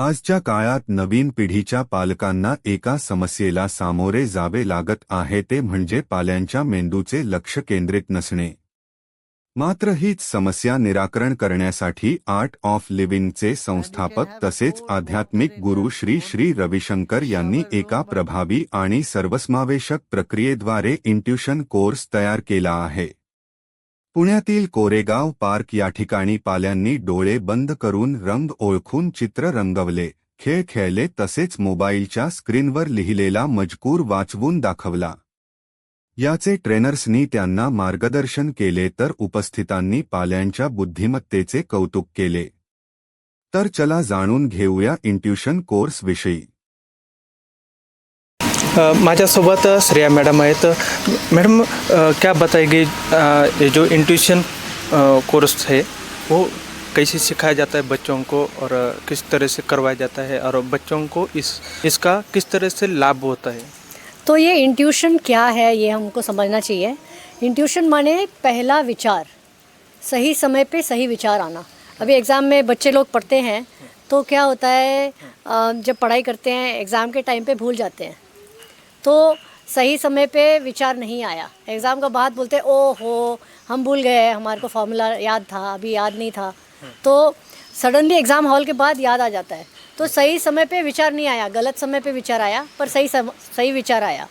आजच्या काळात नवीन पिढीच्या पालकांना एका समस्येला सामोरे जावे लागत आहे ते म्हणजे पाल्यांच्या मेंदूचे लक्ष केंद्रित नसणे. मात्र हीच समस्या निराकरण करण्यासाठी आर्ट ऑफ लिव्हिंगचे संस्थापक तसेच आध्यात्मिक गुरु श्री श्री रविशंकर यांनी एका प्रभावी आणि सर्वसमावेशक प्रक्रियेद्वारे इंट्युशन कोर्स तयार केला आहे. पुण्यातील कोरेगाव पार्क या ठिकाणी पाल्यांनी डोळे बंद करून रंग ओळखून चित्र रंगवले. खेळ खेळले तसेच मोबाईलच्या स्क्रीनवर लिहिलेला मजकूर वाचवून दाखवला. याचे ट्रेनर्सनी त्यांना मार्गदर्शन केले तर उपस्थितांनी पाल्यांच्या बुद्धिमत्तेचे कौतुक केले. तर चला जाणून घेऊया इंट्युशन कोर्सविषयी माझ्यासोबत श्रेया मॅडम आहेत. मैडम क्या बताएगी ये जो इंट्यूशन कोर्स है, वो कैसे सिखाया जाता है बच्चों को और किस तरह से करवाया जाता है और बच्चों को इस, इसका किस तरह से लाभ होता है? तो ये इंट्यूशन क्या है, ये हमको समझना चाहिए। इंट्यूशन माने पहला विचार, सही समय पे सही विचार आना। अभी एग्ज़ाम में बच्चे लोग पढ़ते हैं तो क्या होता है जब पढ़ाई करते हैं एग्ज़ाम के टाइम पे भूल जाते हैं। तो सही समय पे विचार नहीं आया। एग्ज़ाम का बाद बोलते ओ हो हम भूल गए हमारे को फॉर्मूला याद था अभी याद नहीं था। तो सडनली एग्ज़ाम हॉल के बाद याद आ जाता है। तो सही समय पे विचार नहीं आया गलत समय पे विचार आया पर सही सम, सही विचार आया।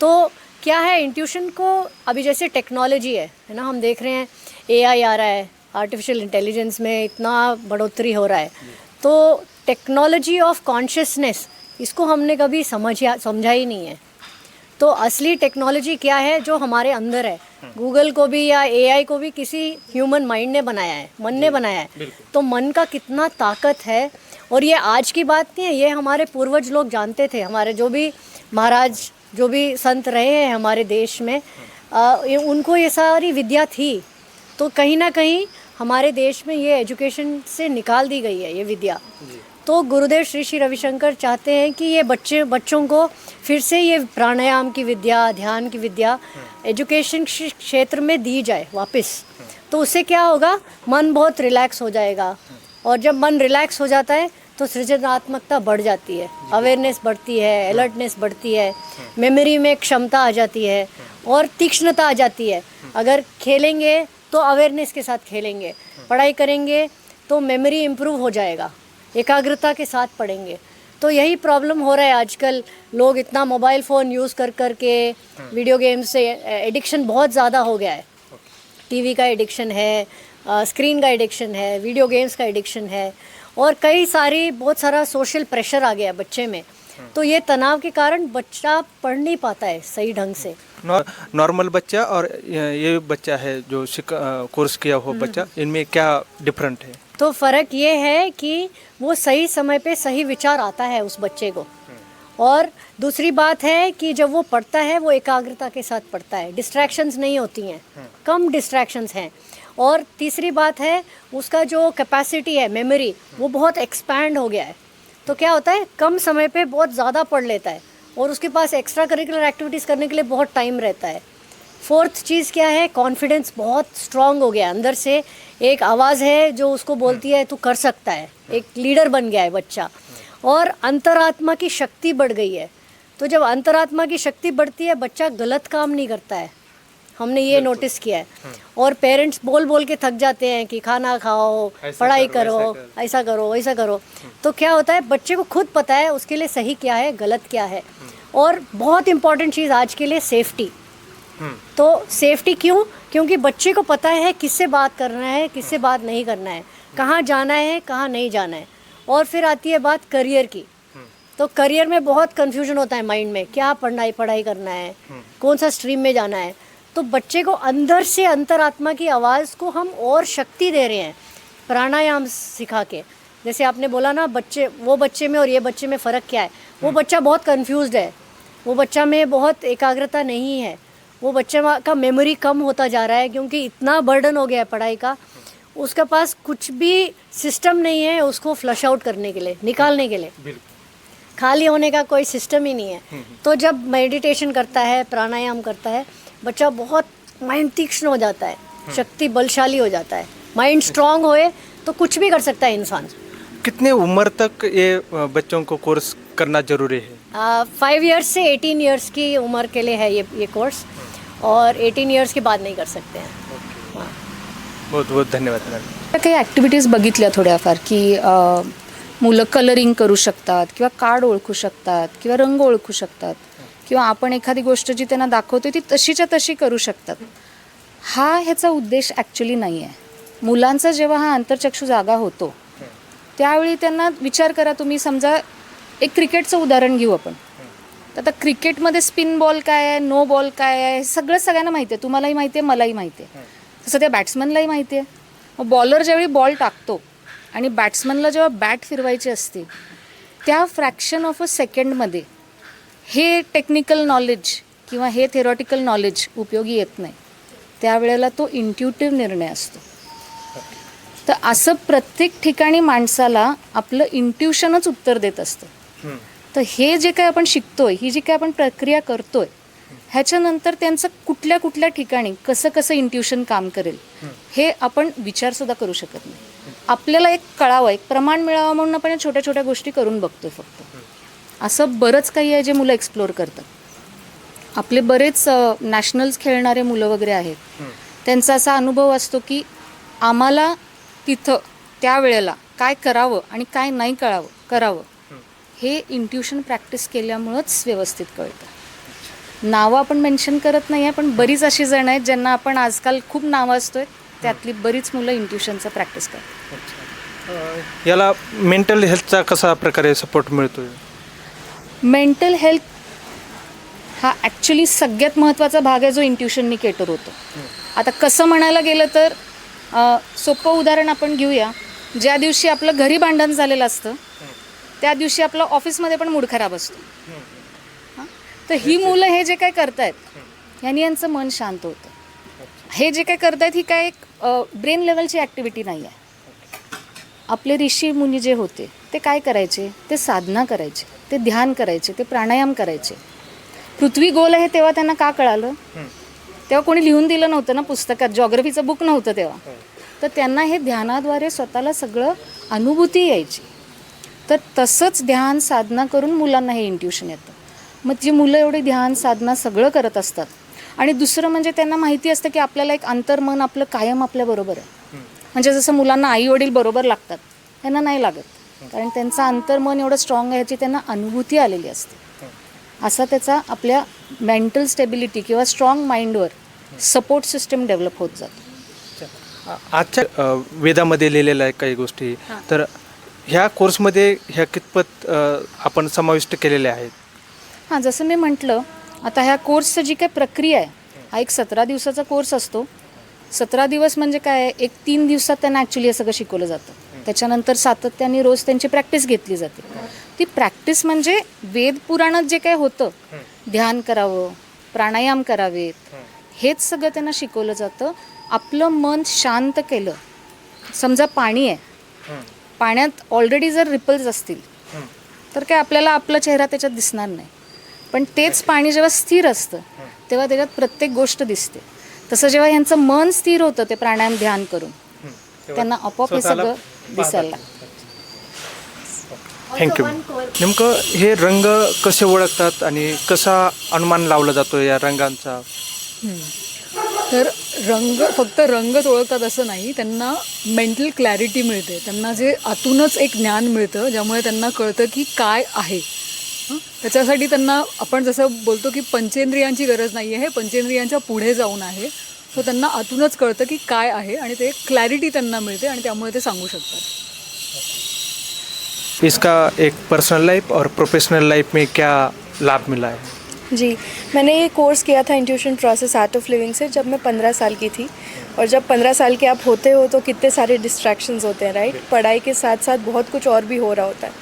तो क्या है इंट्यूशन को अभी जैसे टेक्नोलॉजी है है ना हम देख रहे हैं एआई आ रहा है आर्टिफिशियल इंटेलिजेंस में इतना बढ़ोतरी हो रहा है। तो टेक्नोलॉजी ऑफ़ कॉन्शियसनेस इसको हमने कभी समझा समझा ही नहीं है। तो असली टेक्नोलॉजी क्या है जो हमारे अंदर है? गूगल को भी या एआई को भी किसी ह्यूमन माइंड ने बनाया है मन ने बनाया है। तो मन का कितना ताकत है? और ये आज की बात नहीं है ये हमारे पूर्वज लोग जानते थे। हमारे जो भी महाराज जो भी संत रहे हैं हमारे देश में आ, ये उनको ये सारी विद्या थी। तो कहीं ना कहीं हमारे देश में ये एजुकेशन से निकाल दी गई है ये विद्या। तो गुरुदेव श्री श्री रविशंकर चाहते हैं कि ये बच्चे बच्चों को फिर से ये प्राणायाम की विद्या ध्यान की विद्या एजुकेशन क्षेत्र में दी जाए वापस तो उससे क्या होगा? मन बहुत रिलैक्स हो जाएगा। और जब मन रिलैक्स हो जाता है तो सृजनात्मकता बढ़ जाती है। अवेयरनेस बढ़ती है अलर्टनेस बढ़ती है। मेमोरी में क्षमता आ जाती है और तीक्ष्णता आ जाती है। अगर खेलेंगे तो अवेयरनेस के साथ खेलेंगे। पढ़ाई करेंगे तो मेमोरी इम्प्रूव हो जाएगा। एकाग्रता के साथ पढ़ेंगे। तो यही प्रॉब्लम हो रहा है आजकल। लोग इतना मोबाइल फ़ोन यूज़ कर कर के वीडियो गेम से एडिक्शन बहुत ज़्यादा हो गया है। टीवी का एडिक्शन है स्क्रीन का एडिक्शन है वीडियो गेम्स का एडिक्शन है और कई सारी बहुत सारा सोशल प्रेशर आ गया है बच्चे में। तो ये तनाव के कारण बच्चा पढ़ नहीं पाता है सही ढंग से। नॉर्मल बच्चा और ये बच्चा है जो कोर्स किया हुआ बच्चा इनमें क्या डिफरेंट है? तो फ़र्क ये है कि वो सही समय पे सही विचार आता है उस बच्चे को। और दूसरी बात है कि जब वो पढ़ता है वो एकाग्रता के साथ पढ़ता है। डिस्ट्रैक्शंस नहीं होती हैं। कम डिस्ट्रैक्शंस हैं। और तीसरी बात है उसका जो कैपेसिटी है मेमोरी वो बहुत एक्सपैंड हो गया है। तो क्या होता है, कम समय पे बहुत ज़्यादा पढ़ लेता है और उसके पास एक्स्ट्रा करिकुलर एक्टिविटीज़ करने के लिए बहुत टाइम रहता है। फोर्थ चीज़ क्या है कॉन्फिडेंस बहुत स्ट्रांग हो गया अंदर से। एक आवाज़ है जो उसको बोलती है, तू कर सकता है। एक लीडर बन गया है बच्चा। और अंतरात्मा की शक्ति बढ़ गई है। तो जब अंतरात्मा की शक्ति बढ़ती है, बच्चा गलत काम नहीं करता है। हमने ये नोटिस किया है। और पेरेंट्स बोल बोल के थक जाते हैं कि खाना खाओ पढ़ाई करो ऐसा करो ऐसा करो। तो क्या होता है बच्चे को खुद पता है उसके लिए सही क्या है गलत क्या है। और बहुत इंपॉर्टेंट चीज़ आज के लिए सेफ्टी तो सेफ्टी क्यों? क्योंकि बच्चे को पता है किससे बात करना है किससे बात नहीं करना है। कहाँ जाना है कहाँ नहीं जाना है। और फिर आती है बात करियर की। तो करियर में बहुत कन्फ्यूज़न होता है माइंड में। क्या पढ़ना है पढ़ाई करना है? कौन सा स्ट्रीम में जाना है? तो बच्चे को अंदर से अंतरात्मा की आवाज़ को हम और शक्ति दे रहे हैं प्राणायाम सिखा के जैसे आपने बोला ना बच्चे वो बच्चे में और ये बच्चे में फ़र्क क्या है? वो बच्चा बहुत कंफ्यूज्ड है। वो बच्चा में बहुत एकाग्रता नहीं है। वो बच्चे का मेमोरी कम होता जा रहा है क्योंकि इतना बर्डन हो गया है पढ़ाई का। उसके पास कुछ भी सिस्टम नहीं है उसको फ्लश आउट करने के लिए निकालने के लिए। खाली होने का कोई सिस्टम ही नहीं है। तो जब मेडिटेशन करता है प्राणायाम करता है बच्चा बहुत माइंड तीक्ष्ण हो जाता है शक्ति बलशाली हो जाता है। माइंड स्ट्रांग होए तो कुछ भी कर सकता है इंसान। कितने उम्र तक ये बच्चों को कोर्स करना ज़रूरी है? फाइव ईयर्स से एटीन ईयर्स की उम्र के लिए है ये ये कोर्स और एटीन ईयर्स के बाद नहीं कर सकते हैं। हाँ। बहुत बहुत धन्यवाद मॅडम काही ॲक्टिव्हिटीज बघितल्या थोड्याफार की मुलं कलरिंग करू शकतात किंवा कार्ड ओळखू शकतात किंवा रंग ओळखू शकतात. किंवा आपण एखादी गोष्ट जी त्यांना दाखवतो ती तशीच्या तशी करू शकतात. हा ह्याचा उद्देश ॲक्च्युली नाही आहे मुलांचा जेव्हा हा आंतरचक्षू जागा होतो त्यावेळी त्यांना विचार करा तुम्ही समजा एक क्रिकेटचं उदाहरण घेऊ आपण. तर आता क्रिकेटमध्ये स्पिन बॉल काय आहे नो बॉल काय आहे हे सगळं सगळ्यांना माहिती आहे तुम्हालाही माहिती आहे मलाही माहिती आहे तसं त्या बॅट्समनलाही माहिती आहे मग बॉलर ज्यावेळी बॉल टाकतो आणि बॅट्समनला जेव्हा बॅट फिरवायची असते त्या फ्रॅक्शन ऑफ अ सेकंडमध्ये हे टेक्निकल नॉलेज किंवा हे थेरॉटिकल नॉलेज उपयोगी येत नाही. त्यावेळेला तो इंट्युटिव्ह निर्णय असतो. तर असं प्रत्येक ठिकाणी माणसाला आपलं इंट्युशनच उत्तर देत असतं. तर हे जे काय आपण शिकतोय ही जी काय आपण प्रक्रिया करतोय ह्याच्यानंतर त्यांचं कुठल्या कुठल्या ठिकाणी कसं कसं इंट्युशन काम करेल हे आपण विचारसुद्धा करू शकत नाही. आपल्याला एक कळावं एक प्रमाण मिळावं म्हणून आपण या छोट्या छोट्या गोष्टी करून बघतोय फक्त. असं बरंच काही आहे जे मुलं एक्सप्लोअर करतात. आपले बरेच नॅशनल्स खेळणारे मुलं वगैरे आहेत. त्यांचा असा अनुभव असतो की आम्हाला तिथं त्यावेळेला काय करावं आणि काय नाही कळावं करावं. हे. इंट्युशन प्रॅक्टिस केल्यामुळंच व्यवस्थित कळतं. नावं आपण मेन्शन करत नाही आहे पण बरीच अशी जण आहेत ज्यांना आपण आजकाल खूप नावं असतोय त्यातली बरीच मुलं इंट्युशनचं प्रॅक्टिस करतात. याला मेंटल हेल्थचा कसा प्रकारे सपोर्ट मिळतोय? मेंटल हेल्थ हा ॲक्च्युली सगळ्यात महत्त्वाचा भाग आहे जो इंट्युशननी केटर होतो. आता कसं म्हणायला गेलं तर सोपं उदाहरण आपण घेऊया. ज्या दिवशी आपलं घरी भांडण झालेलं असतं त्या दिवशी आपलं ऑफिसमध्ये पण मूड खराब असतो. हां? तर ही मुलं हे जे काय करतायत यांनी यांचं मन शांत होतं. हे जे काय करतायत ही काय एक ब्रेन लेवलची ॲक्टिव्हिटी नाही आहे. आपले ऋषी मुनी जे होते ते काय करायचे? ते साधना करायचे. ते ध्यान करायचे ते प्राणायाम करायचे. पृथ्वी गोल आहे तेव्हा त्यांना का कळालं? तेव्हा कोणी लिहून दिलं नव्हतं ना पुस्तकात जॉग्रफीचं बुक नव्हतं तेव्हा. तर त्यांना हे ध्यानाद्वारे स्वतःला सगळं अनुभूती यायची. तर तसंच ध्यान साधना करून मुलांना हे इंट्युशन येतं. मग जी मुलं एवढी ध्यान साधना सगळं करत असतात. आणि दुसरं म्हणजे त्यांना माहिती असतं की आपल्याला एक अंतर्मन आपलं कायम आपल्याबरोबर आहे. म्हणजे जसं मुलांना आई वडील बरोबर लागतात त्यांना नाही लागत. कारण त्यांचं अंतर्मन एवढं स्ट्रॉंग आहे याची त्यांना अनुभूती आलेली असते. असा त्याचा आपल्या मेंटल स्टेबिलिटी किंवा स्ट्रॉंग माइंडवर सपोर्ट सिस्टम डेव्हलप होत जातो. आजच्या वेदामध्ये लिहिलेल्या आहे काही गोष्टी. तर ह्या कोर्समध्ये ह्या कितपत आपण समाविष्ट केलेल्या आहेत? हां जसं मी म्हटलं आता ह्या कोर्सचं जी काय प्रक्रिया आहे हा एक सतरा दिवसाचा कोर्स असतो. सतरा दिवस म्हणजे काय? एक तीन दिवसात त्यांना ॲक्च्युली हे सगळं शिकवलं जातं. त्याच्यानंतर सातत्याने रोज त्यांची प्रॅक्टिस घेतली जाते. ती प्रॅक्टिस म्हणजे वेद पुराणात जे काय होतं ध्यान करावं प्राणायाम करावेत हेच सगळं त्यांना शिकवलं जातं. आपलं मन शांत केलं. समजा पाणी आहे. पाण्यात ऑलरेडी जर रिपल्स असतील तर काय आपल्याला आपला चेहरा त्याच्यात दिसणार नाही. पण तेच पाणी जेव्हा स्थिर असतं तेव्हा त्याच्यात प्रत्येक गोष्ट दिसते. तसं जेव्हा यांचं मन स्थिर होतं ते प्राणायाम ध्यान करून त्यांना आपोआप हे सगळं दिसायला. लागतं थँक्यू नेमकं हे रंग कसे ओळखतात आणि कसा अनुमान लावला जातो या रंगांचा? तर रंग फक्त रंगच ओळखतात असं नाही त्यांना मेंटल क्लॅरिटी मिळते. त्यांना जे आतूनच एक ज्ञान मिळतं ज्यामुळे त्यांना कळतं की काय आहे? त्याच्यासाठी त्यांना आपण जसं बोलतो की पंचेंद्रियांची गरज नाही आहे हे पंचेंद्रियांच्या पुढे जाऊन आहे. सो त्यांना आतूनच कळतं की काय आहे आणि ते क्लॅरिटी त्यांना मिळते आणि त्यामुळे ते सांगू शकतात. इसका एक पर्सनल लाइफ और प्रोफेशनल लाइफ में क्या लाभ मिला है? जी मैंने ये कोर्स किया था intuition process art of living से जब मैं पंद्रह साल की थी। और जब पंद्रह साल के आप होते हो तो कितने सारे डिस्ट्रैक्शंस होते हैं राइट पढ़ाई के साथ साथ बहुत कुछ और भी हो रहा होता है।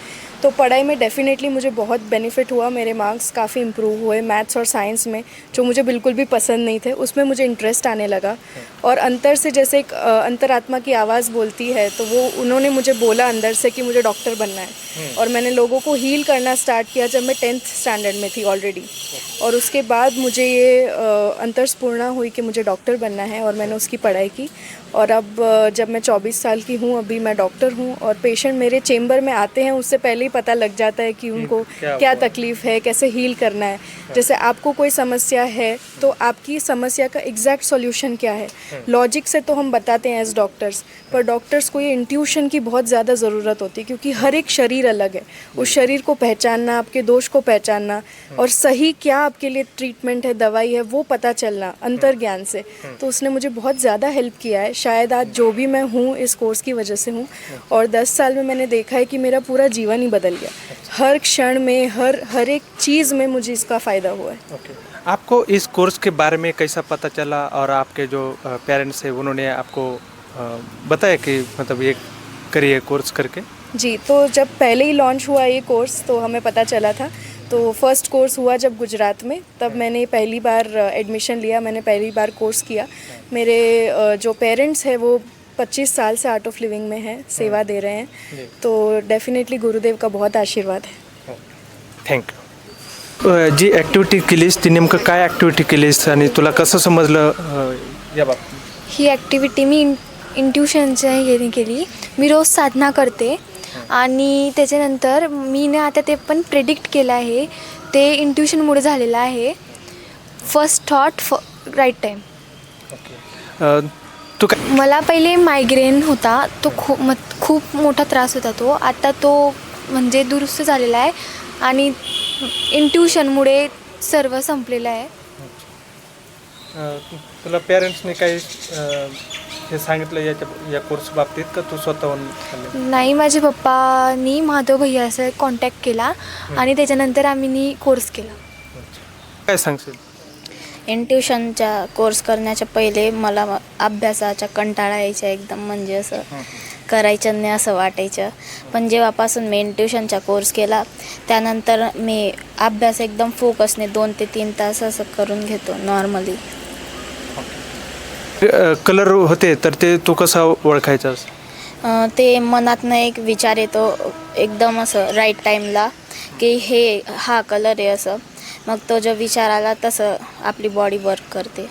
तो पढ़ाई में डेफिनेटली मुझे बहुत बेनिफिट हुआ मेरे मार्क्स काफ़ी इम्प्रूव हुए मैथ्स और साइंस में जो मुझे बिल्कुल भी पसंद नहीं थे उसमें मुझे इंटरेस्ट आने लगा। और अंतर से जैसे एक अंतरात्मा की आवाज़ बोलती है तो वो उन्होंने मुझे बोला अंदर से कि मुझे डॉक्टर बनना है। और मैंने लोगों को हील करना स्टार्ट किया जब मैं टेंथ स्टैंडर्ड में थी ऑलरेडी और उसके बाद मुझे ये अ, अंतर्स्पूर्णा हुई कि मुझे डॉक्टर बनना है और मैंने उसकी पढ़ाई की। और अब जब मैं 24 साल की हूँ अभी मैं डॉक्टर हूँ और पेशेंट मेरे चेम्बर में आते हैं उससे पहले पता लग जाता है कि उनको क्या क्या तकलीफ़ है कैसे हील करना है। जैसे आपको कोई समस्या है तो आपकी समस्या का एग्जैक्ट सॉल्यूशन क्या है? लॉजिक से तो हम बताते हैं एज डॉक्टर्स पर डॉक्टर्स को ये इंट्यूशन की बहुत ज़्यादा ज़रूरत होती है क्योंकि हर एक शरीर अलग है। उस शरीर को पहचानना आपके दोष को पहचानना और सही क्या आपके लिए ट्रीटमेंट है दवाई है वो पता चलना अंतर ज्ञान से। तो उसने मुझे बहुत ज़्यादा हेल्प किया है। शायद आज जो भी मैं हूँ इस कोर्स की वजह से हूँ। और दस साल में मैंने देखा है कि मेरा पूरा जीवन ही बदल गया। हर क्षण में हर हर एक चीज़ में मुझे इसका फ़ायदा हुआ है। ओके आपको इस कोर्स के बारे में कैसा पता चला और आपके जो पेरेंट्स हैं उन्होंने आपको बताया कि मतलब ये करिए कोर्स करके? जी तो जब पहले ही लॉन्च हुआ ये कोर्स तो हमें पता चला था। तो फ़र्स्ट कोर्स हुआ जब गुजरात में तब मैंने पहली बार एडमिशन लिया मैंने पहली बार कोर्स किया। मेरे जो पेरेंट्स हैं वो 25 साल से आर्ट ऑफ लिविंग में हैं सेवा दे रहे हैं। तो डेफिनेटली गुरुदेव का बहुत आशीर्वाद है। थँक्यू जी ॲक्टिव्हिटी केलीस? ती नेमकं काय ॲक्टिव्हिटी केलीस? आणि तुला कसं समजलं? अ, या बाबतीत ही ॲक्टिव्हिटी मी इन इंट्युशनच्या ह्याने केली. मी रोज साधना करते. आणि त्याच्यानंतर मी ना आता ते पण प्रेडिक्ट केलं आहे. ते इंट्युशनमुळे झालेलं आहे. फर्स्ट थॉट फ राईट टाईम अ, तू काय मला पहिले मायग्रेन होता. तो खूप म खूप मोठा त्रास होता तो. आता तो म्हणजे दुरुस्त झालेला आहे आणि इंट्युशनमुळे सर्व संपलेलं आहे. अ, तुला पेरेंट्सने काही अ, हे सांगितलं याच्या या कोर्स बाबतीत का तू स्वतःहून आली? नाही माझे पप्पानी माधव भैया असं कॉन्टॅक्ट केला आणि त्याच्यानंतर आम्ही कोर्स केला. काय सांगशील? इंट्युशनचा कोर्स करण्याच्या पहिले मला म- अभ्यासाचा कंटाळा यायचा एकदम म्हणजे असं करायचं नाही असं वाटायचं पण जेव्हापासून मी इंट्युशनचा कोर्स केला त्यानंतर मी अभ्यास एकदम फोकसने दोन ते तीन तास असं करून घेतो नॉर्मली कलर होते तर ते तू कसा ओळखायचास ते मनातनं एक विचार येतो एकदम असं राईट टाईमला की हे हा कलर आहे असं. मग तो जो विचार आला तसं आपली बॉडी वर्क करते.